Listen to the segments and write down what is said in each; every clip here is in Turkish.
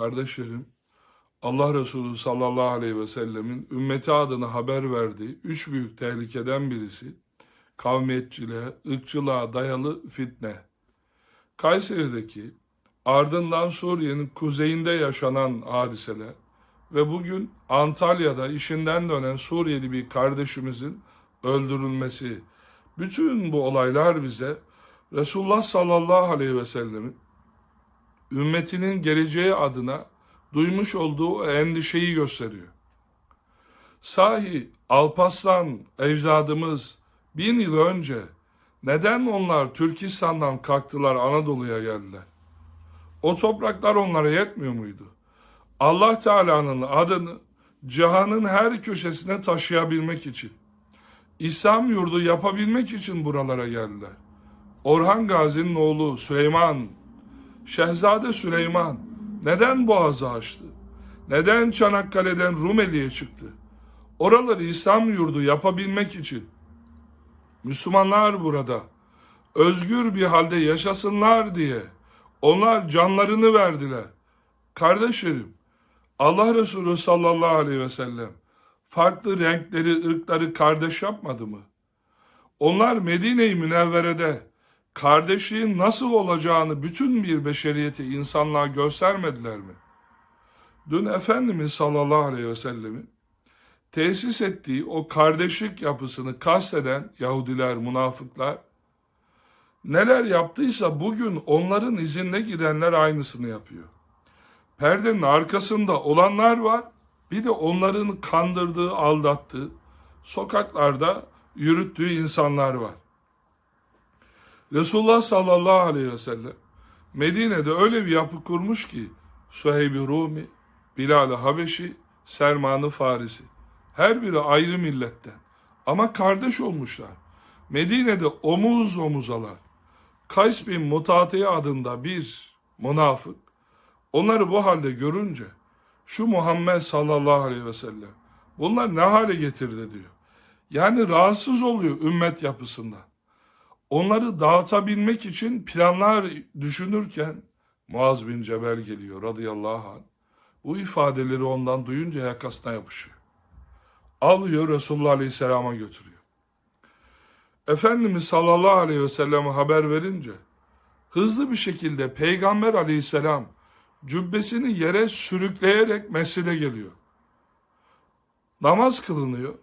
Kardeşlerim, Allah Resulü sallallahu aleyhi ve sellemin ümmeti adına haber verdiği üç büyük tehlikeden birisi kavmiyetçiliğe, ırkçılığa dayalı fitne. Kayseri'deki ardından Suriye'nin kuzeyinde yaşanan hadiseler ve bugün Antalya'da işinden dönen Suriyeli bir kardeşimizin öldürülmesi. Bütün bu olaylar bize Resulullah sallallahu aleyhi ve sellemin ümmetinin geleceği adına duymuş olduğu endişeyi gösteriyor. Sahi Alparslan ecdadımız bin yıl önce neden onlar Türkistan'dan kalktılar Anadolu'ya geldiler? O topraklar onlara yetmiyor muydu? Allah Teala'nın adını cihanın her köşesine taşıyabilmek için, İslam yurdu yapabilmek için buralara geldiler. Orhan Gazi'nin oğlu Süleyman, Şehzade Süleyman neden Boğaz'ı açtı? Neden Çanakkale'den Rumeli'ye çıktı? Oraları İslam yurdu yapabilmek için Müslümanlar burada özgür bir halde yaşasınlar diye onlar canlarını verdiler. Kardeşlerim, Allah Resulü sallallahu aleyhi ve sellem farklı renkleri, ırkları kardeş yapmadı mı? Onlar Medine-i Münevvere'de kardeşliğin nasıl olacağını bütün bir beşeriyeti insanlığa göstermediler mi? Dün Efendimiz sallallahu aleyhi ve sellemin tesis ettiği o kardeşlik yapısını kasteden Yahudiler, münafıklar neler yaptıysa bugün onların izinde gidenler aynısını yapıyor. Perdenin arkasında olanlar var, bir de onların kandırdığı, aldattığı, sokaklarda yürüttüğü insanlar var. Resulullah sallallahu aleyhi ve sellem Medine'de öyle bir yapı kurmuş ki Suheyb-i Rumi, Bilal-i Habeşi, Selman-ı Farisi. Her biri ayrı milletten. Ama kardeş olmuşlar. Medine'de omuz omuzalar. Kays bin Mutatiye adında bir münafık onları bu halde görünce şu Muhammed sallallahu aleyhi ve sellem bunlar ne hale getirdi diyor. Yani rahatsız oluyor ümmet yapısından. Onları dağıtabilmek için planlar düşünürken Muaz bin Cebel geliyor radıyallahu anh. Bu ifadeleri ondan duyunca yakasına yapışıyor. Alıyor Resulullah Aleyhisselam'a götürüyor. Efendimiz sallallahu aleyhi ve selleme haber verince hızlı bir şekilde Peygamber Aleyhisselam cübbesini yere sürükleyerek mescide geliyor. Namaz kılınıyor.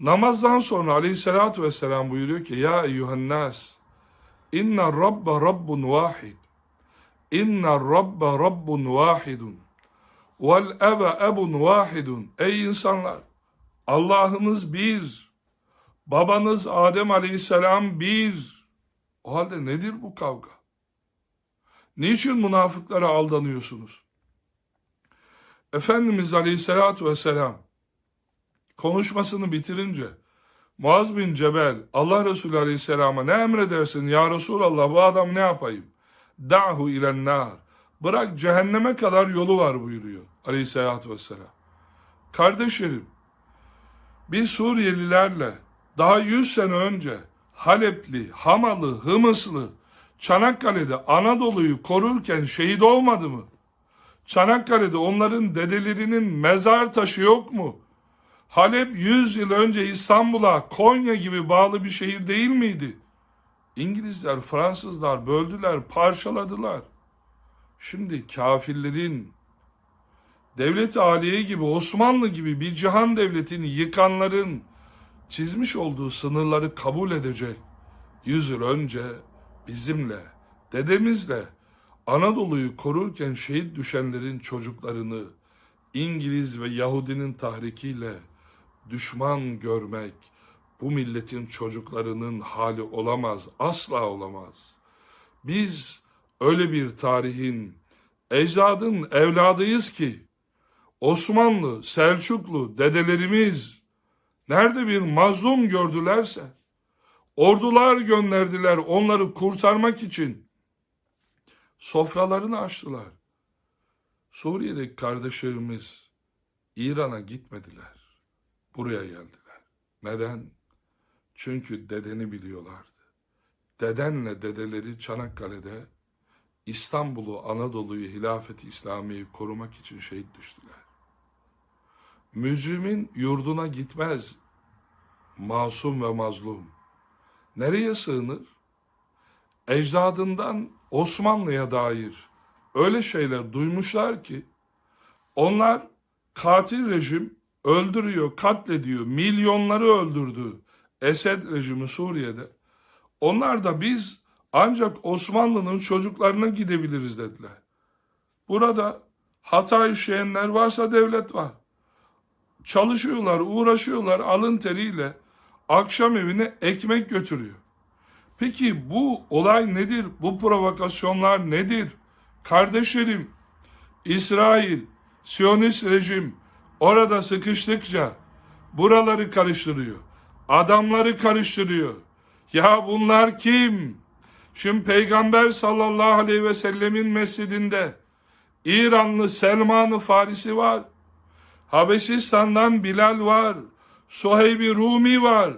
Namazdan sonra aleyhissalatü vesselam buyuruyor ki Ya eyyühennas inna rabbe rabbun vahid inna rabbe rabbun vahidun vel ebe ebun vahidun Ey insanlar Allah'ınız bir babanız Adem aleyhisselam bir o halde nedir bu kavga? Niçin münafıklara aldanıyorsunuz? Efendimiz aleyhissalatü vesselam konuşmasını bitirince Muaz bin Cebel Allah Resulü Aleyhisselam'a ne emredersin ya Resulallah bu adam ne yapayım? Da'hu ilen. Bırak cehenneme kadar yolu var buyuruyor Aleyhisselatü Vesselam. Kardeşlerim biz Suriyelilerle daha 100 sene önce Halepli, Hamalı, Hımıslı, Çanakkale'de Anadolu'yu korurken şehit olmadı mı? Çanakkale'de onların dedelerinin mezar taşı yok mu? Halep 100 yıl önce İstanbul'a Konya gibi bağlı bir şehir değil miydi? İngilizler, Fransızlar böldüler, parçaladılar. Şimdi kafirlerin devlet aliye gibi Osmanlı gibi bir cihan devletini yıkanların çizmiş olduğu sınırları kabul edecek. Yüz yıl önce bizimle, dedemizle Anadolu'yu korurken şehit düşenlerin çocuklarını İngiliz ve Yahudinin tahrikiyle düşman görmek bu milletin çocuklarının hali olamaz, asla olamaz. Biz öyle bir tarihin, ecdadın evladıyız ki Osmanlı, Selçuklu, dedelerimiz nerede bir mazlum gördülerse ordular gönderdiler onları kurtarmak için sofralarını açtılar. Suriye'deki kardeşlerimiz İran'a gitmediler buraya geldiler. Neden? Çünkü dedeni biliyorlardı. Dedenle dedeleri Çanakkale'de İstanbul'u, Anadolu'yu, hilafeti İslamiye'yi korumak için şehit düştüler. Mücrimin yurduna gitmez masum ve mazlum. Nereye sığınır? Ecdadından Osmanlı'ya dair öyle şeyler duymuşlar ki onlar katil rejim öldürüyor, katlediyor, milyonları öldürdü Esed rejimi Suriye'de. Onlar da biz ancak Osmanlı'nın çocuklarına gidebiliriz dediler. Burada hata işleyenler varsa devlet var. Çalışıyorlar, uğraşıyorlar alın teriyle. Akşam evine ekmek götürüyor. Peki bu olay nedir? Bu provokasyonlar nedir? Kardeşlerim, İsrail, Siyonist rejim orada sıkıştıkça buraları karıştırıyor. Adamları karıştırıyor. Ya bunlar kim? Şimdi Peygamber sallallahu aleyhi ve sellemin mescidinde İranlı Selman-ı Farisi var. Habeşistan'dan Bilal var. Suheyb-i Rumi var.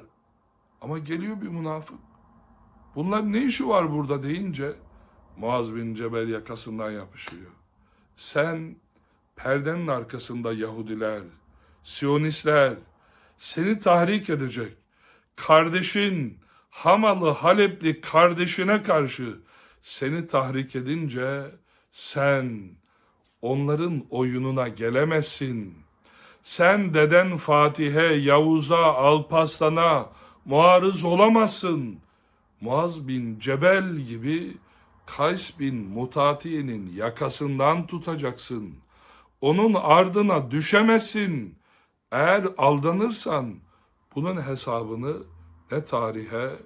Ama geliyor bir münafık. Bunlar ne işi var burada deyince Muaz bin Cebel yakasından yapışıyor. Sen perdenin arkasında Yahudiler, Siyonistler seni tahrik edecek. Kardeşin, Hamalı Halepli kardeşine karşı seni tahrik edince sen onların oyununa gelemezsin. Sen deden Fatih'e, Yavuz'a, Alparslan'a muarız olamazsın. Muaz bin Cebel gibi Kays bin Mutatiye'nin yakasından tutacaksın. Onun ardına düşemezsin. Eğer aldanırsan bunun hesabını ne tarihe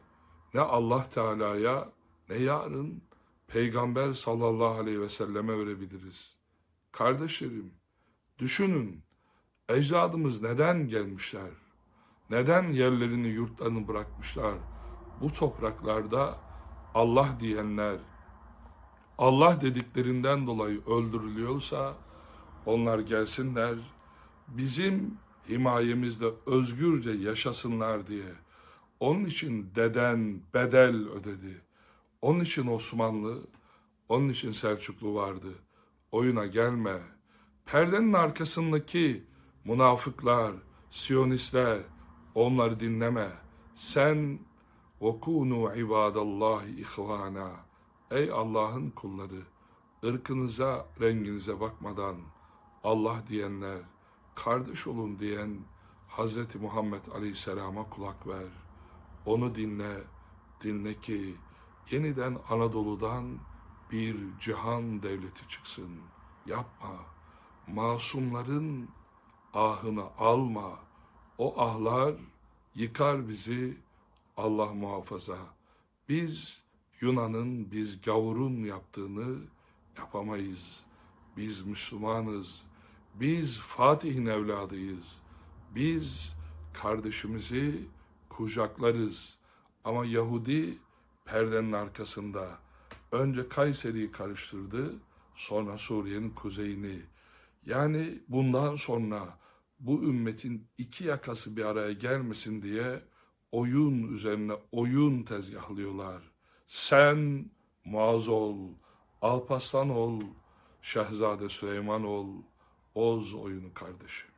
ne Allah Teala'ya ne yarın Peygamber sallallahu aleyhi ve selleme verebiliriz. Kardeşlerim düşünün ecdadımız neden gelmişler? Neden yerlerini yurtlarını bırakmışlar? Bu topraklarda Allah diyenler Allah dediklerinden dolayı öldürülüyorsa onlar gelsinler bizim himayemizde özgürce yaşasınlar diye. Onun için deden bedel ödedi. Onun için Osmanlı, onun için Selçuklu vardı. Oyuna gelme. Perdenin arkasındaki münafıklar, siyonistler, onları dinleme. Sen وَكُونُوا عِبَادَ اللّٰهِ اِخْوَانًا Ey Allah'ın kulları, ırkınıza, renginize bakmadan Allah diyenler, kardeş olun diyen Hz. Muhammed Aleyhisselam'a kulak ver. Onu dinle, dinle ki yeniden Anadolu'dan bir cihan devleti çıksın. Yapma, masumların ahını alma. O ahlar yıkar bizi Allah muhafaza. Biz Yunan'ın, biz gavurun yaptığını yapamayız. Biz Müslümanız. Biz Fatih'in evladıyız. Biz kardeşimizi kucaklarız. Ama Yahudi perdenin arkasında önce Kayseri'yi karıştırdı, sonra Suriye'nin kuzeyini. Yani bundan sonra bu ümmetin iki yakası bir araya gelmesin diye oyun üzerine oyun tezgahlıyorlar. Sen Muaz ol, Alparslan ol, Şehzade Süleyman ol, Oz oyunu kardeşim.